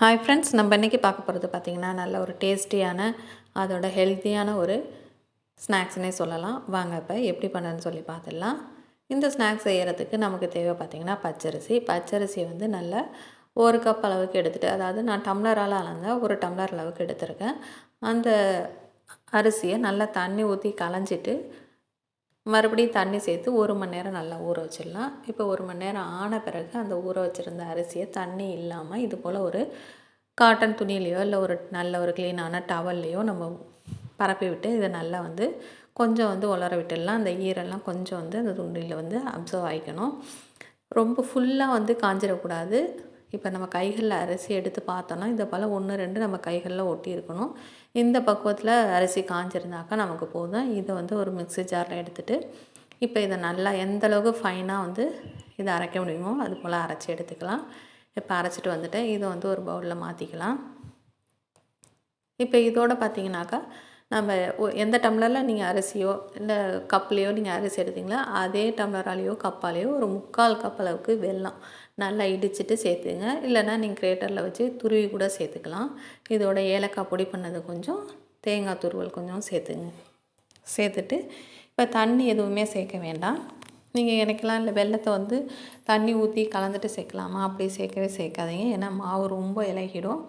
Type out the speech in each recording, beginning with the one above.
Hi friends நம்ம இன்றைக்கி பார்க்க போகிறது பார்த்திங்கன்னா நல்ல ஒரு டேஸ்டியான அதோட ஹெல்த்தியான ஒரு ஸ்நாக்ஸ்னே சொல்லலாம். வாங்க இப்போ எப்படி பண்ணுறதுன்னு சொல்லி பார்த்துடலாம். இந்த ஸ்நாக்ஸ் செய்கிறதுக்கு நமக்கு தேவை பார்த்திங்கன்னா பச்சரிசி. பச்சரிசியை வந்து நல்லா ஒரு கப் அளவுக்கு எடுத்துகிட்டு அதாவது நான் டம்ளரால் அளந்த ஒரு டம்ளர் அளவுக்கு எடுத்திருக்கேன். அந்த அரிசியை நல்லா தண்ணி ஊற்றி களைஞ்சிட்டு மறுபடியும் தண்ணி சேர்த்து ஒரு மணி நேரம் நல்லா ஊற வச்சிடலாம். இப்போ ஒரு மணி நேரம் ஆன பிறகு அந்த ஊற வச்சுருந்த அரிசியை தண்ணி இல்லாமல் இது போல் ஒரு காட்டன் துணியிலையோ இல்லை ஒரு நல்ல ஒரு க்ளீனான டவல்லையோ நம்ம பரப்பி விட்டு இதை நல்லா வந்து கொஞ்சம் வந்து உலர விட்டுடலாம். அந்த ஈரெல்லாம் கொஞ்சம் வந்து அந்த துண்டியில் வந்து அப்சர்வ் ஆகிக்கணும் ரொம்ப ஃபுல்லாக வந்து காஞ்சிடக்கூடாது. இப்போ நம்ம கைகளில் அரிசி எடுத்து பார்த்தோன்னா இந்த போல் ஒன்று ரெண்டு நம்ம கைகளில் ஒட்டி இருக்கணும் இந்த பக்குவத்தில் அரிசி காஞ்சிருந்தாக்கா நமக்கு போதும். இதை வந்து ஒரு மிக்ஸி ஜாரில் எடுத்துகிட்டு இப்போ இதை நல்லா எந்த அளவுக்கு ஃபைனாக வந்து இதை அரைக்க முடியுமோ அது போல் அரைச்சி எடுத்துக்கலாம். இப்போ அரைச்சிட்டு வந்துட்டு இதை வந்து ஒரு பவுலில் மாற்றிக்கலாம் இப்போ இதோடு பார்த்தீங்கன்னாக்கா நம்ம எந்த டம்ளரில் நீங்கள் அரிசியோ இல்லை கப்லேயோ நீங்கள் அரிசி எடுத்தீங்களா அதே டம்ளராலேயோ கப்பாலேயோ ஒரு முக்கால் கப் அளவுக்கு வெல்லம் நல்லா இடிச்சிட்டு சேர்த்துங்க. இல்லைன்னா நீங்கள் கிரேட்டரில் வச்சு துருவி கூட சேர்த்துக்கலாம். இதோட ஏலக்காய் பொடி பண்ணது கொஞ்சம் தேங்காய் துருவல் கொஞ்சம் சேர்த்துங்க. சேர்த்துட்டு இப்போ தண்ணி எதுவுமே சேர்க்க வேண்டாம். நீங்கள் எனக்கெல்லாம் இல்லை வெள்ளத்தை வந்து தண்ணி ஊற்றி கலந்துட்டு சேர்க்கலாமா? அப்படி சேர்க்கவே சேர்க்காதீங்க. ஏன்னா மாவு ரொம்ப இலகிடும்.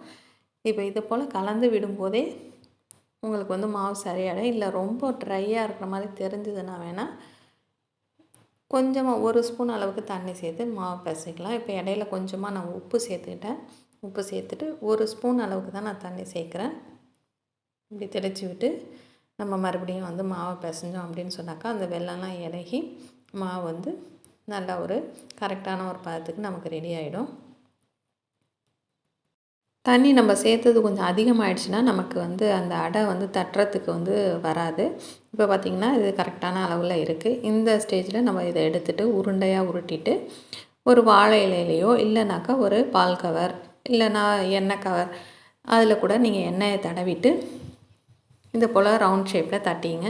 இப்போ இது போல் கலந்து விடும்போதே உங்களுக்கு வந்து மாவு சரியாயிடும். இல்லை ரொம்ப ட்ரையாக இருக்கிற மாதிரி தெரிஞ்சதுன்னா வேணால் கொஞ்சமாக ஒரு ஸ்பூன் அளவுக்கு தண்ணி சேர்த்து மாவு பிசைக்கலாம். இப்போ இடையில கொஞ்சமாக நான் உப்பு சேர்த்துக்கிட்டேன். உப்பு சேர்த்துட்டு ஒரு ஸ்பூன் அளவுக்கு தான் நான் தண்ணி சேர்க்குறேன். இப்படி தெளித்து விட்டு நம்ம மறுபடியும் வந்து மாவை பிசைஞ்சோம் அப்படின்னு சொன்னாக்கா அந்த வெள்ளம்லாம் இறகி மாவு வந்து நல்லா ஒரு கரெக்டான ஒரு பதத்துக்கு நமக்கு ரெடி ஆகிடும் தண்ணி நம்ம சேர்த்தது கொஞ்சம் அதிகமாகிடுச்சுன்னா நமக்கு வந்து அந்த அடை வந்து தட்டுறதுக்கு வந்து வராது. இப்போ பார்த்திங்கன்னா இது கரெக்டான அளவில் இருக்குது இந்த ஸ்டேஜில் நம்ம இதை எடுத்துகிட்டு உருண்டையாக உருட்டிட்டு ஒரு வாழை இலையிலையோ இல்லைனாக்கா ஒரு பால் கவர் இல்லைனா எண்ணெய் கவர் அதில் கூட நீங்கள் எண்ணெயை தடவிட்டு இது போல் ரவுண்ட் ஷேப்பில் தட்டிங்க.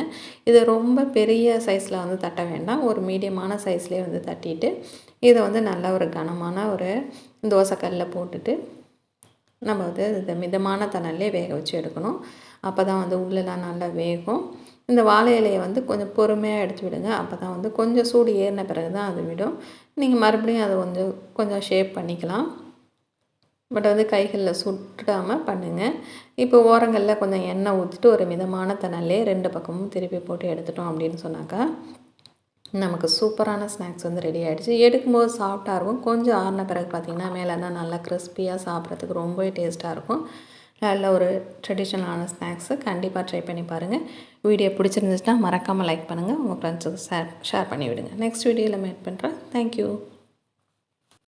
இது ரொம்ப பெரிய சைஸில் வந்து தட்ட வேண்டாம். ஒரு மீடியமான சைஸ்லேயே வந்து தட்டிட்டு இதை வந்து நல்ல ஒரு கனமான ஒரு தோசைக்கல்லில் போட்டுட்டு நம்ம வந்து இந்த மிதமான தணல்லே வேக வச்சு எடுக்கணும். அப்போ தான் வந்து உள்ளெல்லாம் நல்லா வேகும். இந்த வாழை இலையை வந்து கொஞ்சம் பொறுமையாக எடுத்து விடுங்க. அப்போ தான் வந்து கொஞ்சம் சூடு ஏறின பிறகு தான் அது விடும். நீங்கள் மறுபடியும் அதை கொஞ்சம் கொஞ்சம் ஷேப் பண்ணிக்கலாம். பட் வந்து கைகளில் சுட்டாமல் பண்ணுங்கள் இப்போ ஓரங்களில் கொஞ்சம் எண்ணெய் ஊற்றிட்டு ஒரு மிதமான தணல்லே ரெண்டு பக்கமும் திருப்பி போட்டு எடுத்துட்டோம் அப்படின்னு சொன்னாக்கா நமக்கு சூப்பரான ஸ்நாக்ஸ் வந்து ரெடி ஆகிடுச்சு எடுக்கும்போது சாஃப்டாக இருக்கும். கொஞ்சம் ஆறின பிறகு பார்த்திங்கன்னா தான் நல்லா கிறிஸ்பியாக சாப்பிட்றதுக்கு ரொம்பவே டேஸ்ட்டாக இருக்கும். நல்ல ஒரு ட்ரெடிஷ்னலான ஸ்நாக்ஸு கண்டிப்பாக ட்ரை பண்ணி பாருங்கள் வீடியோ பிடிச்சிருந்துச்சுன்னா மறக்காமல் லைக் பண்ணுங்கள் உங்கள் ஃப்ரெண்ட்ஸுக்கு ஷேர் ஷேர் பண்ணி விடுங்க நெக்ஸ்ட் வீடியோவில் மீட் பண்ணுறேன் தேங்க்யூ